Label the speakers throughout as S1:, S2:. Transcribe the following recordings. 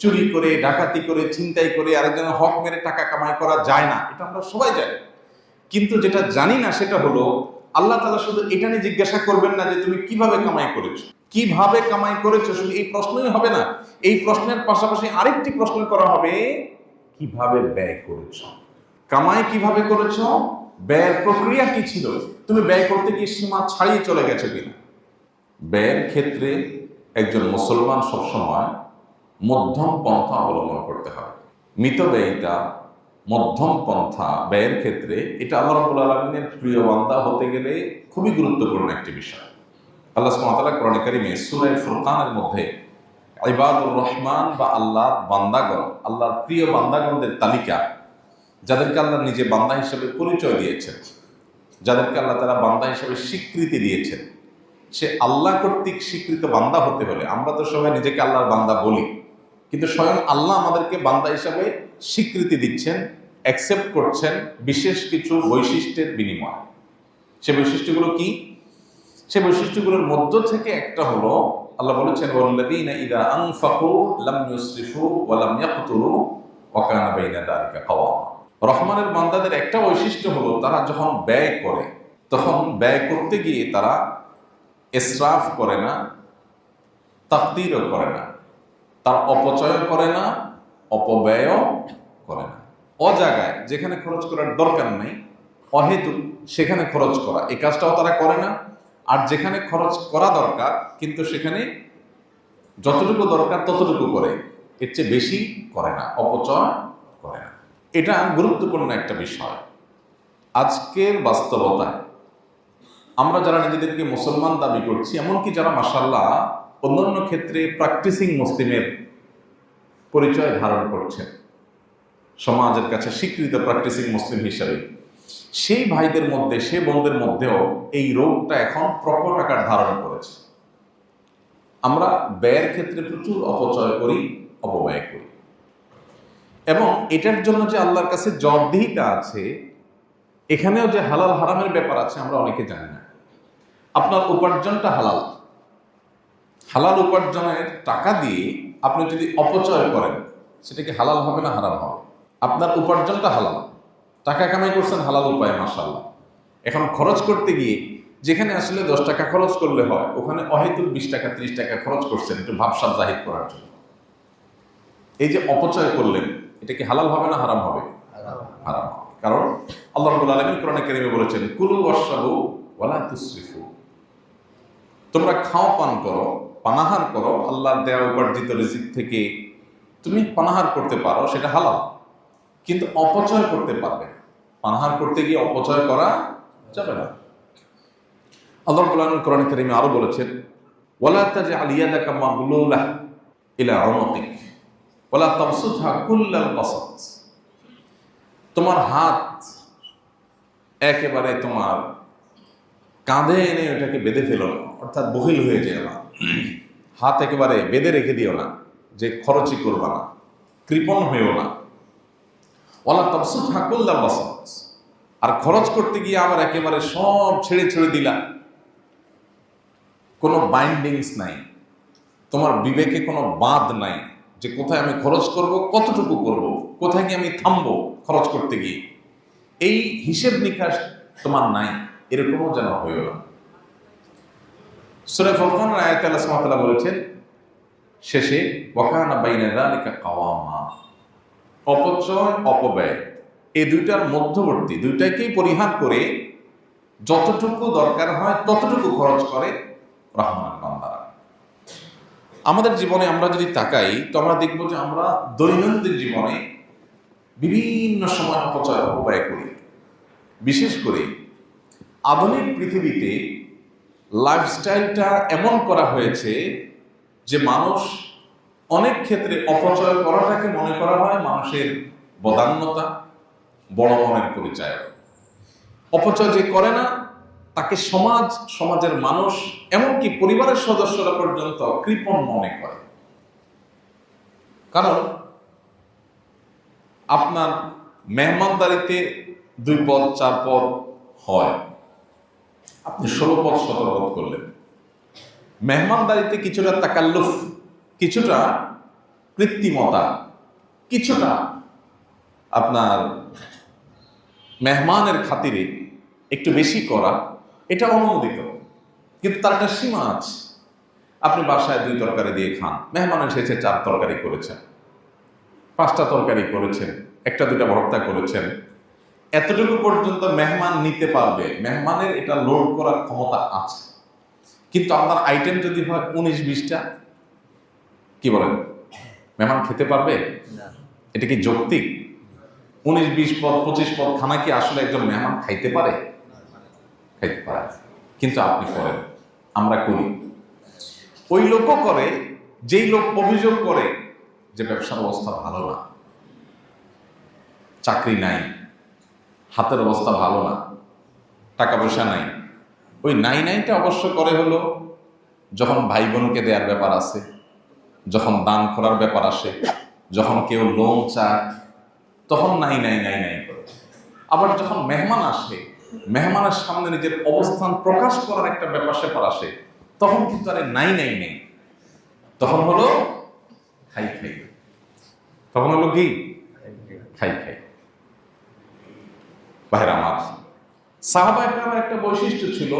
S1: চুরি করে, ডাকাতি করে, ছিনতাই করে, আরেকজনের হক মেরে টাকা কামাই করা যায় না। এটা আমরা সবাই জানি। কিন্তু যেটা জানি না সেটা হলো, আল্লাহ তালা শুধু এটা নিয়ে জিজ্ঞাসা করবেন না যে তুমি কীভাবে কামাই করেছ? কীভাবে কামাই করেছ? শুধু এই প্রশ্নই হবে না। এই প্রশ্নের পাশাপাশি আরেকটি প্রশ্ন করা হবে, কীভাবে ব্যয় করেছ? কামাই কীভাবে করেছ? ব্যয়ের প্রক্রিয়া কি ছিল? তুমি ব্যয় করতে গিয়ে সীমা ছাড়িয়ে চলে গেছো কিনা? ব্যয়ের ক্ষেত্রে একজন মুসলমান সবসময় মধ্যম পন্থা অবলম্বন করতে হবে মিতব্যয়িতা মধ্যম পন্থা ব্যয়ের ক্ষেত্রে এটা আল্লাহ রাব্বুল আলমিনের প্রিয় বান্দা হতে গেলে খুবই গুরুত্বপূর্ণ একটি বিষয়। আল্লাহ সুবহানাহু কোরআন কারিমে সূরা ফুরকানের মধ্যে ইবাদুর রহমান বা আল্লাহর বান্দাগণ, আল্লাহর প্রিয় বান্দাগণদের তালিকা, যাদেরকে আল্লাহ নিজে বান্দা হিসেবে পরিচয় দিয়েছেন, যাদেরকে আল্লাহ তারা বান্দা হিসেবে স্বীকৃতি দিয়েছেন, সে আল্লাহ কর্তৃক স্বীকৃত বান্দা হতে হলে, আমরা তো সবাই নিজেকে আল্লাহর বান্দা বলি। কিন্তু স্বয়ং আল্লাহ আমাদেরকে বান্দা হিসাবে স্বীকৃতি দিচ্ছেন অ্যাকসেপ্ট করছেন বিশেষ কিছু বৈশিষ্ট্যের বিনিময়ে। সে বৈশিষ্ট্যগুলো কি? সে বৈশিষ্ট্যগুলোর মধ্য থেকে একটা হলো, আল্লাহ বলেছেন লাম রহমানের বান্দাদের একটা বৈশিষ্ট্য হলো, তারা যখন ব্যয় করে, তখন ব্যয় করতে গিয়ে তারা ইসরাফ করে না, তাকদিরও করে না। তার অপচয় করে না, অপব্যয়ও করে না। অজাগায় যেখানে খরচ করার দরকার নেই অহেতু সেখানে খরচ করা। এই কাজটাও তারা করে না। আর যেখানে খরচ করা দরকার, কিন্তু সেখানে যতটুকু দরকার ততটুকু করে, এর চেয়ে বেশি করে না, অপচয় করে না। এটা গুরুত্বপূর্ণ একটা বিষয়। আজকের বাস্তবতায় আমরা যারা নিজেদেরকে মুসলমান দাবি করছি, এমনকি যারা মাসাল্লাহ অন্যান্য ক্ষেত্রে প্র্যাকটিসিং মুসলিমের পরিচয় ধারণ করছেন। সমাজের কাছে স্বীকৃত প্র্যাকটিসিং মুসলিম হিসাবে। সেই ভাইদের মধ্যে সে বোনদের মধ্যেও এই রোগটা এখন প্রকট আকার ধারণ করেছে। আমরা ব্যয়ের ক্ষেত্রে প্রচুর অপচয় করি, অপব্যয় করি। এবং এটার জন্য যে আল্লাহর কাছে জবাবদিহিতা আছে, এখানেও যে হালাল হারামের ব্যাপার আছে, আমরা অনেকে জানি না। আপনার উপার্জনটা হালাল। হালাল উপার্জনের টাকা দিয়ে আপনি যদি অপচয় করেন, সেটা কি হালাল হবে না হারাম হবে? আপনার উপার্জনটা হালাল। টাকা কামাই করছেন, হালাল উপায় মাসাল্লাহ এখন খরচ করতে গিয়ে যেখানে আসলে দশ টাকা খরচ করলে হয়, ওখানে অহেতুক বিশ টাকা, ত্রিশ টাকা খরচ করছেন একটু ভাবসাব জাহির করার জন্য। এই যে অপচয় করলেন, এটা কি হালাল হবে না হারাম হবে? হারাম হবে। কারণ আল্লাহ রাব্বুল আলামিন কোরআনে কারিমে বলেছেন, কুলু ওয়াশরাবু ওয়ালা তুসরিফু। তোমরা খাও পান করো পানাহার করো আল্লাহর দেয়া উপার্জিত রিজিক থেকে তুমি পানাহার করতে পারো, সেটা হালাল। কিন্তু অপচয় করতে পারবে। পানাহার করতে গিয়ে অপচয় করা যাবে না। আল্লাহ আলামিন কোরআনে কারিমে আরও বলেছেন, ওয়ালা তাজআল ইয়াদাকা মাগলুলা ইলা উনুকিক ওয়ালা তাবসুতহা কুল্লাল বাসাত। তোমার হাত একেবারে তোমার কাঁধে এনে ওটাকে বেঁধে ফেলো না অর্থাৎ বহিল হয়ে যেও না। হাত একেবারে বেঁধে রেখে দিও না, যে খরচই করবা না, কৃপণ হয়েও না। ওলা তবসুত হাকুল্লাহ বাসাত। আর খরচ করতে গিয়ে আবার একেবারে সব ছেড়ে ছেড়ে দিলা। কোনো বাইন্ডিংস নাই। তোমার বিবেকে কোনো বাঁধ নাই যে কোথায় আমি খরচ করব, কতটুকু করব, কোথায় গিয়ে আমি থামবো খরচ করতে গিয়ে। এই হিসেব নিকাশ তোমার নাই। এরকমও যেন হইও না। সুরে ফরকান আয়াত আল্লাহ সুবহানাহু বলেছেন, শেষে, ওয়াকানা বাইনা যালিকা কাওয়ামা অপচয়, অপব্যয়, এই দুইটার মধ্যবর্তী, দুইটাকেই পরিহার করে যতটুকু দরকার হয়, ততটুকু খরচ করে রহমান বান্দারা। আমাদের জীবনে আমরা যদি তাকাই, তো আমরা দেখব যে আমরা দৈনন্দিন জীবনে বিভিন্ন সময় অপচয়, অপব্যয় করি। বিশেষ করে আধুনিক পৃথিবীতে লাইফস্টাইলটা এমন করা হয়েছে যে মানুষ অনেক ক্ষেত্রে অপচয় করাটাকে মনে করা হয় মানুষের বদান্যতা, বড় মনের পরিচয়। অপচয় যে করে না, তাকে সমাজ, সমাজের মানুষ, এমনকি পরিবারের সদস্যরা পর্যন্ত কৃপণ মনে করে। কারণ আপনার মেহমানদারিতে দুই পদ, চার পদ হয়। আপনি ষোলো পদ পদ করলেন। মেহমানদারিতে কিছুটা তাকাল্লুফ, কিছুটা কৃত্রিমতা, কিছুটা আপনার মেহমানের খাতিরে একটু বেশি করা, এটা অনুমোদিত। কিন্তু তার একটা সীমা আছে। আপনি বাসায় দুই তরকারি দিয়ে খান মেহমান এসেছে চার তরকারি করেছেন, পাঁচটা তরকারি করেছেন, একটা দুটা ভর্তা করেছেন এতটুকু পর্যন্ত মেহমান নিতে পারবে মেহমানের এটা লোড করার ক্ষমতা আছে। কিন্তু আপনার আইটেম যদি হয় উনিশ বিশটা কি বলেন? মেহমান খেতে পারবে? এটা কি যৌক্তিক? উনিশ বিশ পদ পঁচিশ পদ খানা কি আসলে একজন মেহমান খাইতে পারে? খাইতে পারে। কিন্তু আপনি করেন আমরা করি। ওই লোকও করে যেই লোক অভিযোগ করে যে ব্যবসার অবস্থা ভালো না চাকরি নাই হাতের অবস্থা ভালো না টাকা পয়সা নাই। ওই নাই নাইটা অবশ্য করে হলো যখন ভাই বোনকে দেওয়ার ব্যাপার আছে, যখন দান করার ব্যাপার আসে, যখন কেউ লোন চায়, তখন নাই নাই নাই নাই করে। আবার যখন মেহমান আসে, মেহমানের সামনে নিজের অবস্থান প্রকাশ করার একটা ব্যাপার স্যাপার আসে, তখন কিন্তু আরে নাই নাই, নেই। তখন হলো খাই খাই। তখন হলো কি খাই খাই বাইরে আমার সাহাবা একটা বৈশিষ্ট্য ছিল,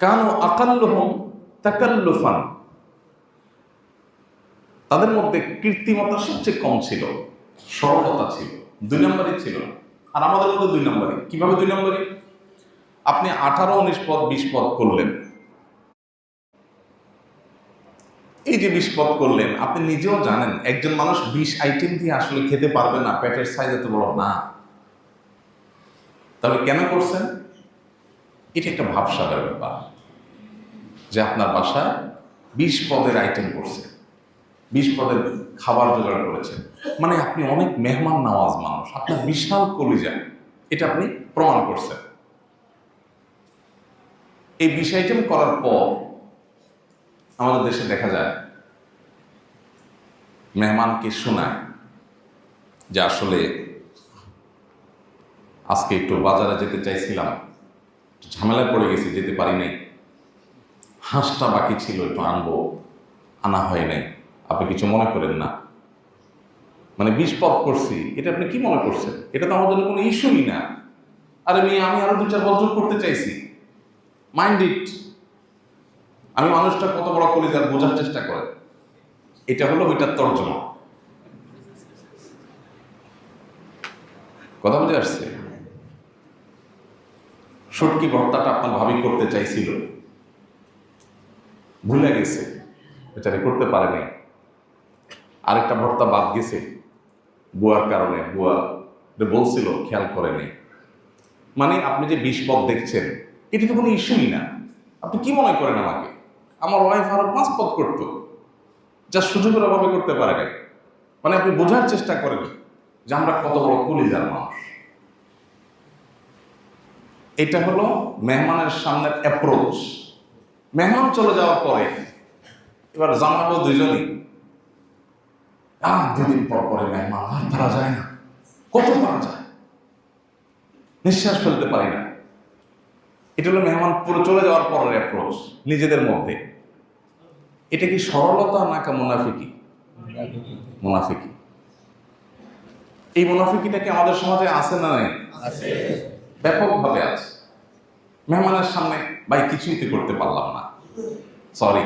S1: কানু আকাল্লুহুম তাকাল্লুফান। তাদের মধ্যে কৃত্রিমতা সবচেয়ে কম ছিল, সরলতা ছিল, দুই নম্বরই ছিল আর আমাদের মধ্যে দুই নম্বরই। কীভাবে দুই নম্বরই? আপনি আঠারো, উনিশ পদ, বিশ পদ করলেন। এই যে বিশ পদ করলেন, আপনি নিজেও জানেন, একজন মানুষ বিশ আইটেম দিয়ে আসলে খেতে পারবে না, পেটের সাইজ এত বড় না। তাহলে কেন করছেন? এটা একটা ভাবসাবের ব্যাপার যে আপনার বাসায় বিশ পদের আইটেম করছে। বিশ পদের খাবার জোগাড় করেছেন মানে আপনি অনেক মেহমান নামাজ মানুষ, আপনার বিশাল কলিজা। এটা আপনি প্রমাণ করছেন। এই বিশ আইটেম করার পর আমাদের দেশে দেখা যায়, মেহমানকে শোনায় যে আসলে আজকে একটু বাজারে যেতে চাইছিলাম ঝামেলায় পড়ে গেছি, যেতে পারি নাই। হাঁসটা বাকি ছিল, একটু আনব, আনা হয় নাই। আপনি কিছু মনে করেন না। মানে বিষ করছি, এটা আপনি কি মনে করছেন? এটা তো আমাদের কোনো ইস্যুই না। আরে মেয়ে, আমি আরও দু চার বছর করতে চাইছি। মাইন্ড ইট আমি মানুষটা কত বড় করি তার বোঝার চেষ্টা করে এটা হলো ওইটার তর্জমা। কথা বুঝে আসছে? সটকি ভর্তাটা আপনার ভাবি করতে চাইছিল। ভুলে গেছে। বেচারে করতে পারে নাই আরেকটা ভর্তা বাদ গেছে। বুয়ার কারণে, বুয়া বলছিল, খেয়াল করেনি। মানে আপনি যে বিষ পথ দেখছেন, এটি তো কোনো ইস্যুই না। আপনি কি মনে করেন আমাকে? আমার ওয়াইফ আরও পাঁচ পথ করতো, যা সুযোগের অভাবে করতে পারে নাই। মানে আপনি বোঝার চেষ্টা করেন যে আমরা কত বড় কলিজার মানুষ। এটা হলো মেহমানের সামনের অ্যাপ্রোচ মেহমান চলে যাওয়ার পরে, এবার জামাবো দুজনই আর দুদিন পর পরে মেহমান, আর পারা যায় না। কত পারা যায়? নিঃশ্বাস ফেলতে পারি না। এটা হলো মেহমান পুরো চলে যাওয়ার পরের অ্যাপ্রোচ নিজেদের মধ্যে। এটা কি সরলতা নাকা মুনাফিকি? মুনাফিকি। এই মুনাফিকিটা কি আমাদের সমাজে আছে না নাই? ব্যাপকভাবে আছে। মেহমানের সামনে ভাই কিছুই তো করতে পারলাম না। সরি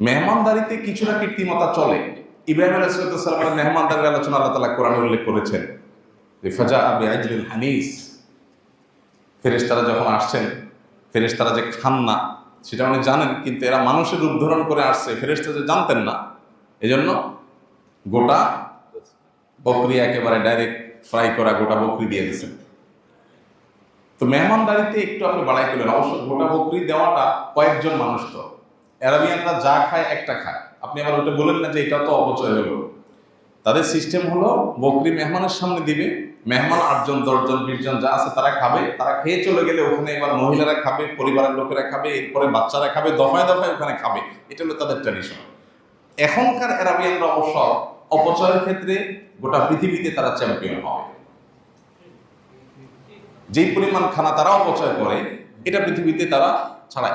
S1: মেহমানদারিতে কিছুটা কৃত্রিমতা চলে। ইব্রাহিম আলাইসালামের মেহমানদারির আলোচনা আল্লাহ তালা কোরআনে উল্লেখ করেছেন। যে ফাজা আবে হানিস। ফেরেশতারা যখন আসছেন, ফেরেশতারা যে খান না, সেটা উনি জানেন, কিন্তু এরা মানুষের রূপ ধারণ করে আসছে। ফেরেশতারা যে জানতেন না। এজন্য গোটা বকরি একেবারে ডাইরেক্ট ফ্রাই করা গোটা বকরি দিয়ে দিয়েছেন তো মেহমানদারিতে একটু আপনি বাড়াই করলেন অবশ্য গোটা বকরি দেওয়াটা কয়েকজন মানুষ তো। অ্যারাবিয়ানরা যা খায় একটা খায়। আপনি আবার ওটা বলেন না যে এটা তো অপচয় হলো। তাদের সিস্টেম হলো, বকরি মেহমানের সামনে দিবে, মেহমান আটজন, দশজন, বিশজন যা আছে তারা খাবে। তারা খেয়ে চলে গেলে ওখানে এবার মহিলারা খাবে, পরিবারের লোকেরা খাবে, এরপরে বাচ্চারা খাবে, দফায় দফায় ওখানে খাবে। এটা হলো তাদের ট্র্যাডিশন এখনকার অ্যারাবিয়ানরা অবশ্য অপচয়ের ক্ষেত্রে গোটা পৃথিবীতে তারা চ্যাম্পিয়ন হবে যেই পরিমাণ খানা তারা অপচয় করে, এটা পৃথিবীতে তারা ছাড়া